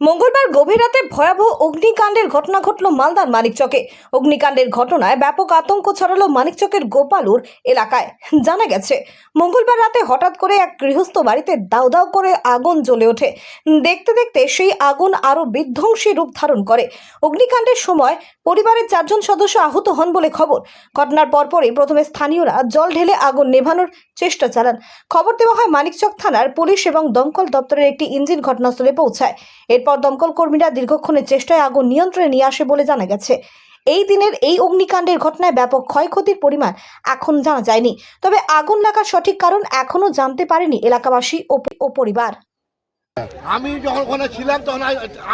মঙ্গলবার গভীর রাতে ভয়াবহ অগ্নিকাণ্ডের ঘটনা ঘটল মালদার মানিকচকে। অগ্নিকাণ্ডের ঘটনায় ব্যাপক আতঙ্ক ছড়ালো মানিকচকের গোপালুর এলাকায়। জানা গেছে, মঙ্গলবার রাতে হঠাৎ করে এক গৃহস্থ বাড়িতে দাউ দাউ করে আগুন জ্বলে ওঠে। দেখতে দেখতে সেই আগুন আরও বিধ্বংসী রূপ ধারণ করে। অগ্নিকাণ্ডের সময় পরিবারের চারজন সদস্য আহত হন বলে খবর। ঘটনার পরপরই প্রথমে স্থানীয়রা জল ঢেলে আগুন নেভানোর চেষ্টা চালান। খবর দেওয়া হয় মানিকচক থানার পুলিশ এবং দমকল দপ্তরের একটি ইঞ্জিন ঘটনাস্থলে পৌঁছায়। এরপর দমকল কর্মীরা দীর্ঘক্ষণের চেষ্টায় আগুন নিয়ন্ত্রণে নিয়ে আসে বলে জানা গেছে। এই দিনের এই অগ্নিকাণ্ডের ঘটনায় ব্যাপক ক্ষয়ক্ষতির পরিমাণ এখন জানা যায়নি। তবে আগুন লাগার সঠিক কারণ এখনও জানতে পারেনি এলাকাবাসী ও পরিবার। আমি যখন ওখানে ছিলাম তখন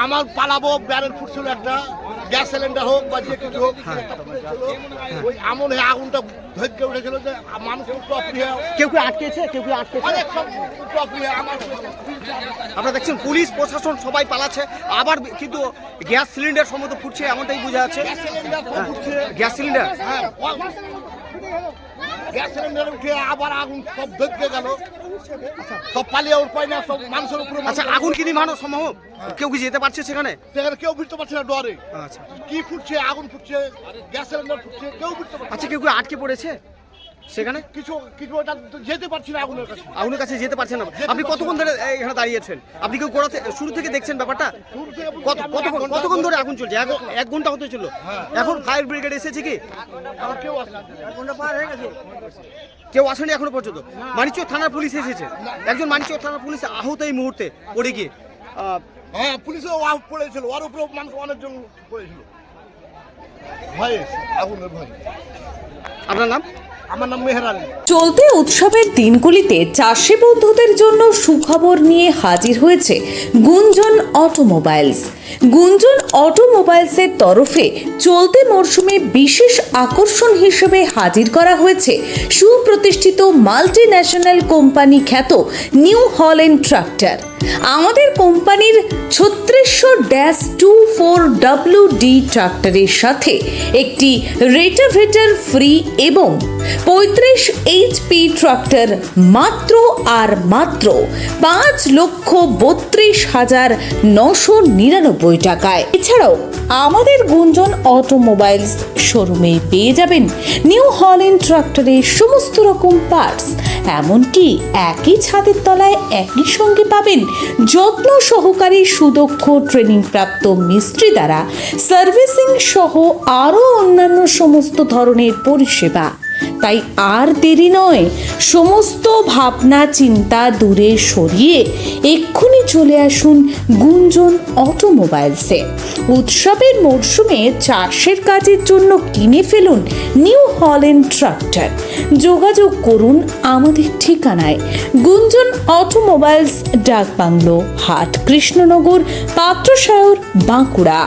আমার পালাবো, ব্যারেল ফুটছিল একটা। গ্যাস সিলিন্ডার হোক বা যে কিছু হোক ওই এমন হয়ে আগুনটা ধৈর্য উঠেছিল যে মানুষ কেউ কেউ আটকেছে? কেউ কেউ আটকেছে? অনেক সব আমার আপনারা দেখছেন পুলিশ প্রশাসন সবাই পালাচ্ছে। আবার কিন্তু গ্যাস সিলিন্ডার সম্মত ফুটছে এমনটাই বোঝা যাচ্ছে। Gas cylinder gas cylinder? হ্যাঁ। গ্যাস সিলিন্ডার উঠে আবার আগুন সব ধৈর্য গেল। সব পালিয়ে উপায় না সব মানুষের উপর আচ্ছা আগুন কি নিভানো সম্ভব? কেউ কি যেতে পারছে সেখানে? সেখানে কেউ বুঝতে পারছে না ডরে আচ্ছা। কি ফুটছে আগুন ফুটছে গ্যাস সিলিন্ডার ফুটছে কেউ বুঝতে পারছে আচ্ছা কেউ কেউ আটকে পড়েছে? সেখানে? কিছু কিছু ওটা যেতে পারছি না আগুনের কাছে। আগুনের কাছে যেতে পারছেন না। আপনি কতক্ষণ ধরে এখানে দাঁড়িয়েছেন আপনি কেউ গোড়া থেকে- শুরু থেকে দেখছেন ব্যাপারটা? কত কতক্ষণ কতক্ষণ ধরে আগুন চলছে? এক ঘণ্টা হতে চলল। হ্যাঁ। এখন ফায়ার ব্রিগেড এসেছে কি? কেউ কেউ আসেনি এখনও পর্যন্ত? মানিকচক থানার পুলিশ এসেছে। একজন মানিকচক থানার পুলিশ আহত এই মুহূর্তে পড়ে গিয়ে। হ্যাঁ পুলিশও ওয়াও পড়েছিল। ওর উপরে মানুষ অনেকজন পড়েছিল। ভয়ে আগুনের ভয়। আপনার নাম? চলতি উৎসবের দিনগুলিতে চাষি বন্ধুদের জন্য সুখবর নিয়ে হাজির হয়েছে গুঞ্জন অটোমোবাইলস। গুঞ্জন অটোমোবাইলসের তরফে চলতি মরশুমে বিশেষ আকর্ষণ হিসেবে হাজির করা হয়েছে সুপ্রতিষ্ঠিত মাল্টি ন্যাশনাল কোম্পানি খ্যাত নিউ হল্যান্ড ট্রাক্টর। আমাদের কোম্পানির ছত্রিশশো dash two four W D ট্রাক্টরের সাথে একটি রেটাভেটার ফ্রি এবং পঁয়ত্রিশ এইচপি ট্রাক্টর মাত্র আর মাত্র পাঁচ লক্ষ বত্রিশ হাজার নশো নিরানব্বই টাকায়। এছাড়াও আমাদের গুঞ্জন অটোমোবাইলস শোরুমে পেয়ে যাবেন নিউ হল্যান্ড ট্রাক্টরের সমস্ত রকম পার্টস। এমনকি একই ছাদের তলায় একই সঙ্গে পাবেন যত্ন সহকারী সুদক্ষ ট্রেনিং প্রাপ্ত মিস্ত্রি দ্বারা সার্ভিসিং সহ আরও অন্যান্য সমস্ত ধরনের পরিষেবা। তাই আর দেরি নয়, সমস্ত ভাবনা চিন্তা দূরে সরিয়ে এক্ষুনি চলে আসুন গুঞ্জন অটোমোবাইলসে। উৎসবের মরশুমে চাষের কাজের জন্য কিনে ফেলুন নিউ হল্যান্ড ট্রাক্টর। যোগাযোগ করুন আমাদের ঠিকানায়। গুঞ্জন অটোমোবাইলস, ডাকবাংলো, হাট, কৃষ্ণনগর, পাত্রসায়র, বাঁকুড়া।